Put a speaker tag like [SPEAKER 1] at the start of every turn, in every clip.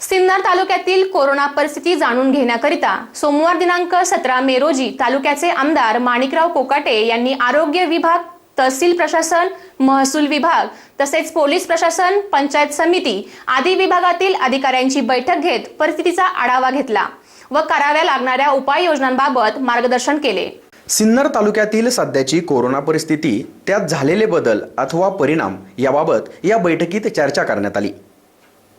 [SPEAKER 1] सिन्नर तालुक्यातील कोरोना परिस्थिती जाणून घेण्याकरिता सोमवार दिनांक सतरा मे रोजी तालुक्याचे आमदार माणिकराव कोकाटे यांनी आरोग्य विभाग तहसील प्रशासन महसूल विभाग तसेच पोलीस प्रशासन पंचायत समिती आदी विभागातील अधिकाऱ्यांची बैठक घेत परिस्थितीचा आढावा घेतला व कराव्या लागणाऱ्या उपाययोजनांबाबत मार्गदर्शन केले.
[SPEAKER 2] सिन्नर तालुक्यातील सध्याची कोरोना परिस्थिती त्यात झालेले बदल अथवा परिणाम याबाबत या बैठकीत चर्चा करण्यात आली.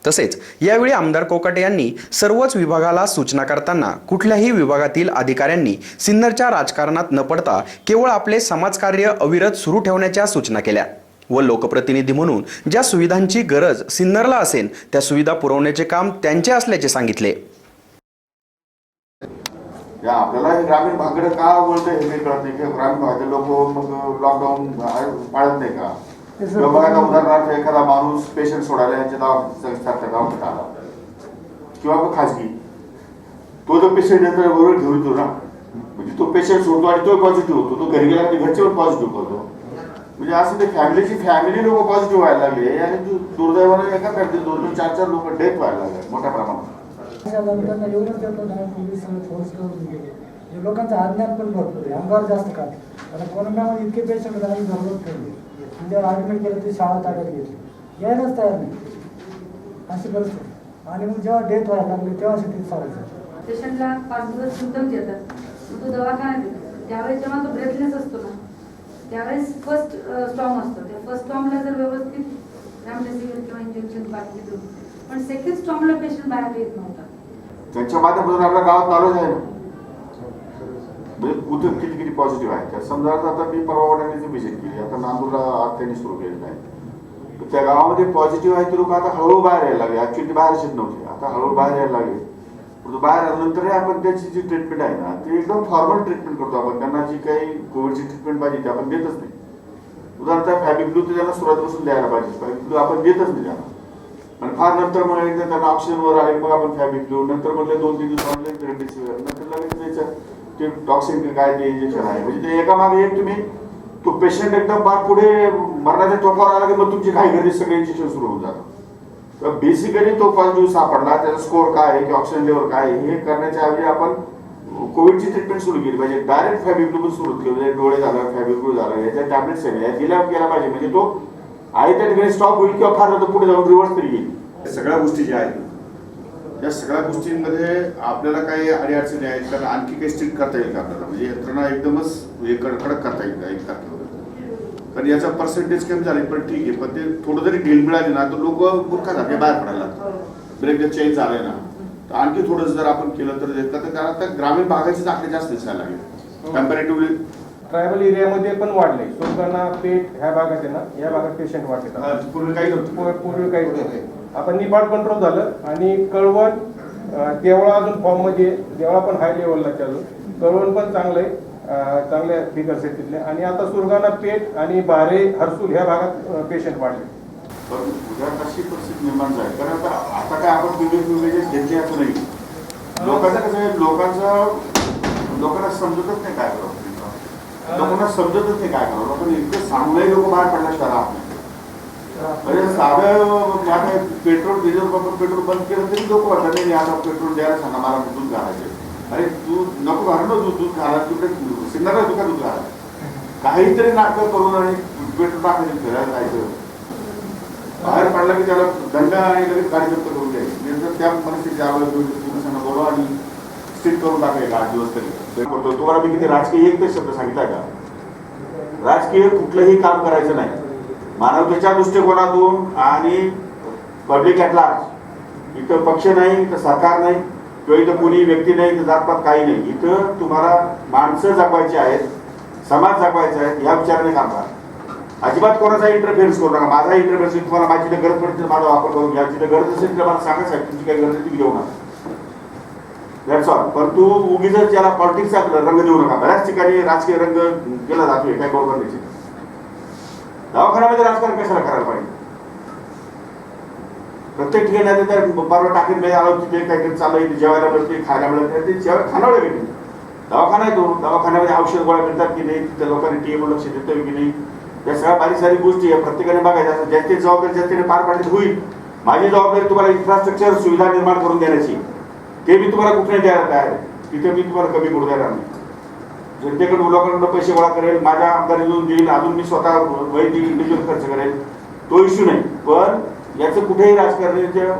[SPEAKER 2] तसेच यावेळी आमदार कोकाटे यांनी सर्वच विभागाला सूचना करताना कुठल्याही विभागातील अधिकाऱ्यांनी सिन्नरच्या राजकारणात न पडता केवळ आपले समाजकार्य अविरत सुरू ठेवण्याच्या सूचना केल्या व लोकप्रतिनिधी म्हणून ज्या सुविधांची गरज सिन्नरला असेल त्या सुविधा पुरवण्याचे काम त्यांचे असल्याचे सांगितले.
[SPEAKER 3] आपल्याला हे ग्रामीण भागाकडे का बोलतोय? हे कळत नाही. ग्रामीण भागातील लोक मग लॉकडाऊन पाळत नाही का? बघा आता उदाहरणार्थ एखादा माणूस पेशंट सोडायला यांच्या दवाखान्यात सारख्या दवाखान्यात आला. किंवा मग खाजगी. तो जो पेशंट येतो बरोबर घेऊन येतो ना म्हणजे तो पेशंट सोडतो आणि तो पॉझिटिव्ह होतो. तो घरी गेला की घरचे पण पॉझिटिव्ह करतो. म्हणजे असं ते फॅमिलीची फॅमिली लोक पॉझिटिव्ह व्हायला लागले. आणि दुर्दैवाने एका फॅमिली दोन दोन चार चार लोक डेथ व्हायला लागले मोठ्या प्रमाणात.
[SPEAKER 4] गेले हे म्हणजे लोकांचं अज्ञान पण भरपूर आहे. अंगावर जास्त काढ कारण कोरोनामध्ये इतके पेशंट झाले जरूरत ठेवले म्हणजे ॲडमिट केलं ते शाळा ताब्यात घेतली. यायलाच तयार नाही. अशी परिस्थिती. आणि मग जेव्हा डेथ व्हायला लागली तेव्हा स्थिती चालायचं
[SPEAKER 5] पेशंटला पाच दिवस सिमटम्स येतात मग तो दवाखान्यात येतो. त्यावेळेस जेव्हा तो ब्रेथलेस असतो ना त्यावेळेस फर्स्ट स्टॉम असतो. त्या फर्स्ट स्टॉमला जर व्यवस्थित रॅमडेसिविर किंवा इंजेक्शन बाकी देऊ पण सेकंड स्टॉमला पेशंट बाहेर येत नव्हता.
[SPEAKER 3] त्यांच्या माध्यमातून आपल्या गावात नॉलेज आहे ना म्हणजे कुठे किती किती पॉझिटिव्ह आहे त्या समजा आता मी परवा वाटाण्याची व्हिजिट केली. आता नांदूरला आज त्यांनी सुरू केलेलं आहे तर त्या गावामध्ये पॉझिटिव्ह आहे ते लोक आता हळूहळू बाहेर यायला लागले. ऍक्च्युली बाहेर येत नव्हते. आता हळूहळू बाहेर यायला लागले. परंतु बाहेर आल्यानंतरही आपण त्याची जी ट्रीटमेंट आहे ना ती एकदम फॉर्मल ट्रीटमेंट करतो आपण. त्यांना जी काही कोविडची ट्रीटमेंट पाहिजे ती आपण देतच नाही. उदाहरणार्थ ब्लू तर त्यांना सुरुवातीपासून द्यायला पाहिजे. फॅबिफ्लू आपण देतच नाही त्यांना. आणि फार नंतर मग एकदा त्यांना ऑक्सिजनवर आले मग आपण फॅबिफ्लू नंतर म्हटलं दोन तीन दिवस रेमडेसिवीर नंतर लगेच द्यायचं. ते टॉक्सिन काय ते इंजेक्शन आहे. म्हणजे ते एका मागे एक तुम्ही तो पेशंट एकदम फार पुढे मरणाच्या टोकावर आला की मग तुमची काही घरी सगळे इंजेक्शन सुरू होऊन जातात. तर बेसिकली तो पॉझिटिव्ह सापडला त्याचा स्कोअर काय आहे की ऑक्सिजन लेवल काय आहे हे करण्याच्या ऐवजी आपण कोविडची ट्रीटमेंट सुरू केली पाहिजे. डायरेक्ट फॅबिक्लू सुरू केली म्हणजे डोळे झालं फॅबिक्लू झालं याच्या टॅबलेट्स आहे दिल्या गेला पाहिजे. म्हणजे तो आहे त्या ठिकाणी स्टॉप होईल किंवा फार तर पुढे जाऊन रिव्हर्स तरी येईल. या सगळ्या गोष्टी ज्या आहेत या सगळ्या गोष्टींमध्ये आपल्याला काही अडीअडचणी आहेत कारण आणखी काही स्ट्रिक्ट करता येईल का आपल्याला? म्हणजे यंत्रणा एकदमच हे कड- कडक करता येईल का एक तारखेवर कारण याचा पर्सेंटेज कमी झाले पण ठीक आहे पण ते थोडं जरी ढील मिळाली ना तर लोक मूर्खासारखे बाहेर पडायला लागतात ब्रेक जर चेंज झाले ना. तर आणखी थोडंसं जर आपण केलं तर कारण आता ग्रामीण भागाची आकडे जास्त दिसायला लागले. कम्पॅरेटिव्हली
[SPEAKER 6] ट्रायबल एरियामध्ये पण वाढले. सुरगाणा पेठ ह्या भागात आहे ना या भागात पेशंट वाढले.
[SPEAKER 3] पूर्वी काही
[SPEAKER 6] पूर्वी पूर्वी काहीच नव्हते आता निपाड कंट्रोल झालं आणि कळवण देवळा अजून फॉर्ममध्ये देवळा पण हाय लेवलला चालू. कळवण पण चांगलं आहे. चांगल्या फिगर्स आहेत तिथले. आणि आता सुरगाणा पेठ आणि बारे हर्सूल ह्या भागात पेशंट वाढले.
[SPEAKER 3] पण उद्या कशी परिस्थिती निर्माण झाली? कारण आता आता काय आपण विवेक विवेक घेतले असं नाही. लोकांचं कसं आहे लोकांचं लोकांना समजतच नाही काय करावं. लोकांना समजतच नाही काय करावं. लोकांना इतकं चांगलंही लोक बाहेर पडल्या शहरात नाही म्हणजे साध्या म्हणजे आता पेट्रोल डिझेल वापर पेट्रोल बंद केलं तरी लोक वाटत नाही. आता पेट्रोल द्यायला सांगा मला दूध घालायचे अरे तू नको घाल ना दूध दूध घाला. तिकडे सिन्नरला तुका दूध घाला. काहीतरी नाटकं करून आणि पेट्रोल टाकायचं फिरायला जायचं. बाहेर पडला की त्याला दंड आणि लगेच गाडी करून द्यायचे. नंतर त्या परिस्थिती ज्यावेळेस पोलिसांना बोलवा आणि स्थित करून टाकायला आठ दिवस तरी. करतो तुम्हाला मी किती राजकीय एक ते शब्द सांगितला का? राजकीय कुठलंही काम करायचं नाही. मानवतेच्या दृष्टिकोनातून आणि पब्लिक ॲट लार्ज इथं पक्ष नाही इथं सरकार नाही किंवा इथं कोणी व्यक्ती नाही इथं जातपात काही नाही. इथं तुम्हाला माणसं जगवायची आहेत समाज जगवायचा आहे या विचाराने काम करा. अजिबात कोणाचा इंटरफेअरन्स करू नका. माझा इंटरफेअरन्स तुम्हाला माझी तर गरज पडते माझा वापर करून घ्या. जिथे गरज असेल तर मला सांगा साहेब तुमची काही गरज आहे घेऊ नका. दॅट्स ऑल परंतु उगीच त्याला पॉलिटिक्सचा रंग देऊ नका. बऱ्याच ठिकाणी राजकीय रंग केला जातोय काय बरोबर नाही. दवाखान्यामध्ये राजकारण कशाला करायला पाहिजे प्रत्येक ठिकाणी आता त्या परवा टाकीत नाही आलो तिथे काहीतरी चाललं इथे जेवायला मिळते खायला मिळत नाही ते जेवायला खानावळे की नाही दवाखाना येतो दवाखान्यामध्ये औषध गोळ्या मिळतात की नाही तिथे लोकांनी टीएम लक्ष देतं की नाही? या सगळ्या बारीक सारी गोष्टी या प्रत्येकाने बघायच्या असं ज्याची जबाबदारी ज्याच्याने पार पाडली होईल. माझी जबाबदारी तुम्हाला इन्फ्रास्ट्रक्चर सुविधा निर्माण करून देण्याची. ते मी तुम्हाला कुठे द्यायला तयार आहे? तिथे मी तुम्हाला कमी करू द्यायला नाही. जनतेकडून लोकांकडून पैसे गोळा करेल माझ्या आमदारीतून देईल अजून मी स्वतः वैयक्तिक इंडिव्हिज्युअल खर्च करेल. तो इश्यू नाही. पण याचं कुठेही राजकारण्याच्या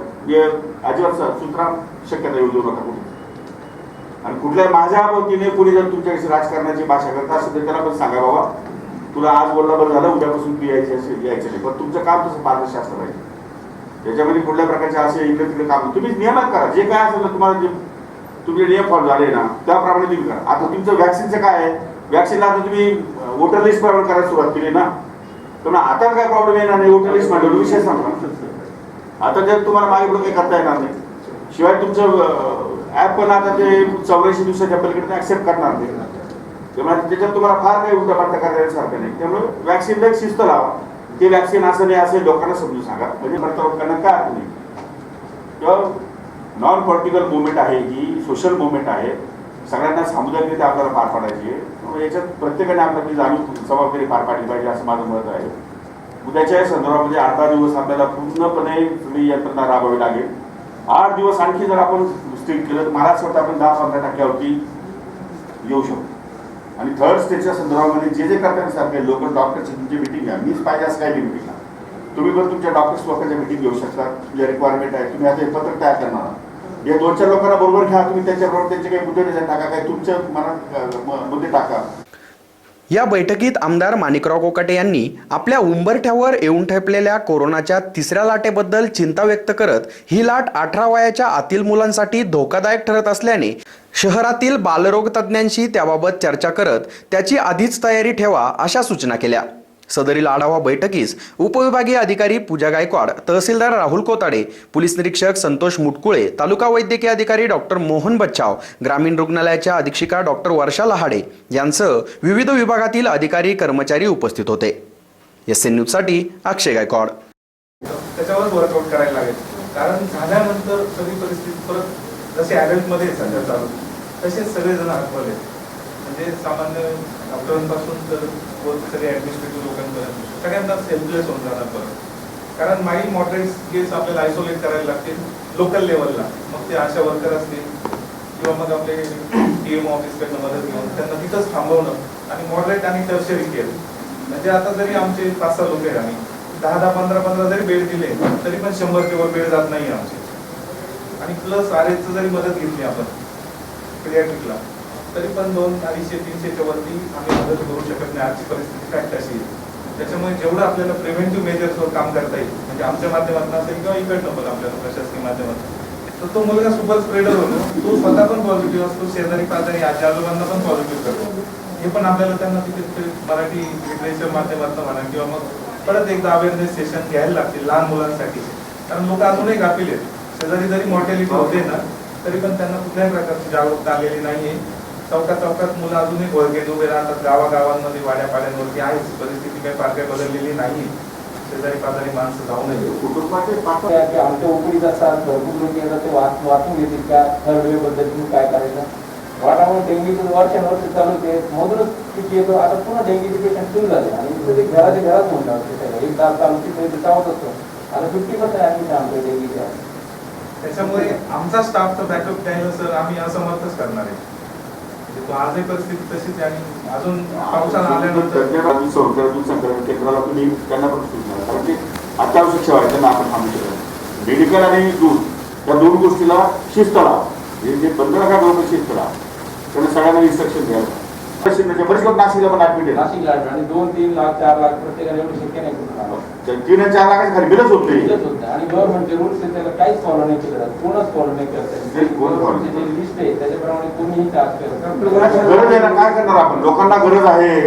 [SPEAKER 3] अजिबात सूत्रा शक्यता येऊ देऊ नका कुठे. आणि कुठल्या माझ्या वतीने कुणी जर तुमच्याकडे राजकारणाची भाषा करत असेल तर त्याला पण सांगा बाबा. तुला आज बोलला बरं झालं उद्यापासून तू यायचे असेल यायचं नाही. पण तुमचं काम तसं पारदर्शी असलं पाहिजे त्याच्यामध्ये कुठल्या प्रकारचे असे इकडे तिकडे काम तुम्ही नियमात करा. जे काय असेल तुम्हाला जे तुम्ही डीएफॉल झाले ना त्याप्रमाणे तुम्ही करा. आता तुमचं वॅक्सिनचं काय आहे? वॅक्सिनला आता तुम्ही वोटर लिस्ट प्रमाण करायला सुरुवात केली ना? तर मग आता काय प्रॉब्लेम येणार नाही? वोटर लिस्ट म्हणलं विषय सांगा आता जर तुम्हाला मागे पुढे काही करता येणार नाही. शिवाय तुमचं ऍप पण आता ते चौऱ्याऐंशी दिवसाच्या पलीकडे ऍक्सेप्ट करणार नाही. त्यामुळे त्याच्यात तुम्हाला फार काही उलटा करता येण्यासारखं नाही. त्यामुळे वॅक्सिनला एक शिस्त लावा. ते वॅक्सिन असं नाही असे लोकांना समजून सांगा. म्हणजे प्रत्येकांना काय अर्थ नाही. किंवा नॉन पॉलिटिकल मुवमेंट आहे ही सोशल मुवमेंट आहे. सगळ्यांना सामुदायिकरित्या आपल्याला पार पाडायची आहे. याच्यात प्रत्येकाने आपली जाणून जबाबदारी पार पाडली पाहिजे असं माझं मत आहे. उद्याच्या संदर्भामध्ये आठ दहा दिवस आपल्याला पूर्णपणे तुम्ही यंत्रणा राबवावी लागेल. आठ दिवस आणखी जर आपण स्ट्रिक्ट केलं तर मला असं वाटतं आपण दहा पंधरा टक्क्यावरती येऊ शकतो. आणि थर्ड स्टेजच्या संदर्भामध्ये जे जे करताना लोकल डॉक्टरची तुमची मिटिंग घ्या. मीच पाहिजे असं काही नाही. मिटिंगला तुम्ही पण तुमच्या डॉक्टर्स लोकांच्या मिटिंग घेऊ शकता. तुमच्या रिक्वायरमेंट आहे. तुम्ही आता एक पत्रक तयार करणार आहात. या दोन चार लोकांना बरोबर घ्या तुम्ही त्याच्याबरोबर त्यांचे काही मुद्दे टाका काही तुमच्या मनात मुद्दे टाका.
[SPEAKER 2] या बैठकीत आमदार माणिकराव कोकाटे यांनी आपल्या उंबरठ्यावर येऊन ठेपलेल्या कोरोनाच्या तिसऱ्या लाटेबद्दल चिंता व्यक्त करत ही लाट अठरा वयाच्या आतील मुलांसाठी धोकादायक ठरत असल्याने शहरातील बालरोग तज्ज्ञांशी त्याबाबत चर्चा करत त्याची आधीच तयारी ठेवा अशा सूचना केल्या. सदरील आढावा बैठकीस उपविभागीय अधिकारी पूजा गायकवाड तहसीलदार राहुल कोताडे पोलीस निरीक्षक संतोष मुटकुळे तालुका वैद्यकीय अधिकारी डॉक्टर मोहन बच्चाव ग्रामीण रुग्णालयाच्या अधीक्षिका डॉक्टर वर्षा लहाडे यांसह विविध विभागातील अधिकारी कर्मचारी उपस्थित होते. एस एन न्यूजसाठी अक्षय गायकवाड.
[SPEAKER 6] त्याच्यावर वर्कआउट करायला लागेल. कारण झाल्यानंतर सगळी परिस्थिती परत जशी ॲडल्टमध्ये सध्या चालू. तसेच सगळेजण आतमध्ये म्हणजे सामान्य डॉक्टरांपासून तर वर सगळे ॲडमिनिस्ट्रेटिव्ह लोकांपर्यंत. सगळ्यांनाच हेल्पलेस होऊन जाणार परत. कारण माइल्ड मॉडरेट केस आपल्याला आयसोलेट करायला लागतील लोकल लेवलला मग ते आशा वर्कर असतील किंवा मग आपले टी एम ऑफिसकडनं मदत घेऊन त्यांना तिथंच थांबवणं आणि मॉडरेट आणि टर्शरी केअर म्हणजे आता जरी आमचे पाच सहा लोक आहेत आम्ही दहा दहा पंधरा पंधरा जरी बेड दिले तरी पण शंभरच्या वर बेड जात नाही आमचे. आणि प्लस आर जरी मदत घेतली आपण पिडियाट्रिकला तरी पण दोन अडीचशे तीनशेच्या वरती आम्ही मदत करू शकत नाही. आजची परिस्थिती काय तशी त्याच्यामुळे जेवढं आपल्याला प्रिव्हेंटिव्ह मेजर्सवर काम करता येईल म्हणजे आमच्या माध्यमातून असेल किंवा इकडनं पण आपल्याला प्रशासकीय माध्यमातून तर तो मुलगा सुपर स्प्रेडर होतो. तो स्वतः पण पॉझिटिव्ह असतो शेजारी पाजारी आजी आजोबांना पण पॉझिटिव्ह करतो. हे पण आपल्याला त्यांना तिथे मराठी लिटरेचर माध्यमातून म्हणा किंवा मग परत एकदा अवेअरनेस सेशन घ्यायला लागतील लहान मुलांसाठी. कारण लोक अजूनही गाफील आहेत. शेजारी जरी मॉर्टॅलिटी होते ना तरी पण त्यांना कुठल्याही प्रकारची जागरूकता आलेली नाहीये. चौका चौकात मुलं अजूनही घोळगेत उभे राहतात. गावागावांमध्ये वाड्यापाड्यांवरती आहेच परिस्थिती काही फार काही बदललेली नाही. शेजारी पाजारी माणसं जाऊ नये
[SPEAKER 3] कुटुंबाचे
[SPEAKER 7] की आमच्या उकडीचा साथ भरपूर लोक येतात. ते वाच वाचून घेतील त्या थर्ड वेवबद्दल तुम्ही काय करायचं? वाटावर डेंग्यूचं वर्षानुवर्ष चालू ते मधूनच किती येतो. आता पुन्हा डेंग्यूचे पेशंट सुरू झाले. आणि ते घराच्या घरात म्हणतात एक तास चालू तिथे ते चावत असतो. आता फिफ्टी पर्सेंट ऍडमिट आमच्या डेंग्यूच्या.
[SPEAKER 6] त्याच्यामुळे आमचा स्टाफ तर बॅकअप द्यायला सर आम्ही असमर्थच करणार आहे. आजही परिस्थिती तशीच आणि अजून पावसाळा आल्यानंतर
[SPEAKER 3] संकलन केंद्राला त्यांना पण कारण ते अत्यावश्यक सेवा आहे त्यांना आपण थांबू शकत नाही. मेडिकल आणि दूध या दोन गोष्टीला शिस्त लावा. हे जे बंद नका दोन शिस्त लावा. त्यांना सगळ्यांना इन्स्ट्रक्शन द्यायला बरेच लोक नाशिकला पण ऍडमिट आहे
[SPEAKER 7] नाशिकला आणि दोन तीन लाख चार लाख प्रत्येकाने एवढं शक्य नाही
[SPEAKER 3] त्या तीन आणि चार लाखाच्या खाली बिलच होत नाही.
[SPEAKER 7] आणि गव्हर्नमेंटचे रूल्स त्याला काहीच फॉलो नाही केलं कोणच फॉलो नाही करत. जे लिस्ट आहे. त्याच्याप्रमाणे कोणीही
[SPEAKER 3] गरज आहे. ना काय करणार आपण? लोकांना गरज आहे.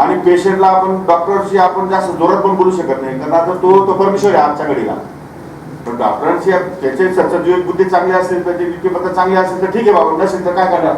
[SPEAKER 3] आणि पेशंटला आपण डॉक्टरशी आपण जास्त जोरात पण बोलू शकत नाही. कारण आता तो तो परमेश्वर आहे आमच्या घडीला. पण डॉक्टरांची त्याचे सत्सद बुद्धी चांगली असेल त्याची युक्तिमत्ता चांगली असेल तर ठीक आहे बाबा. नसेल तर काय करणार?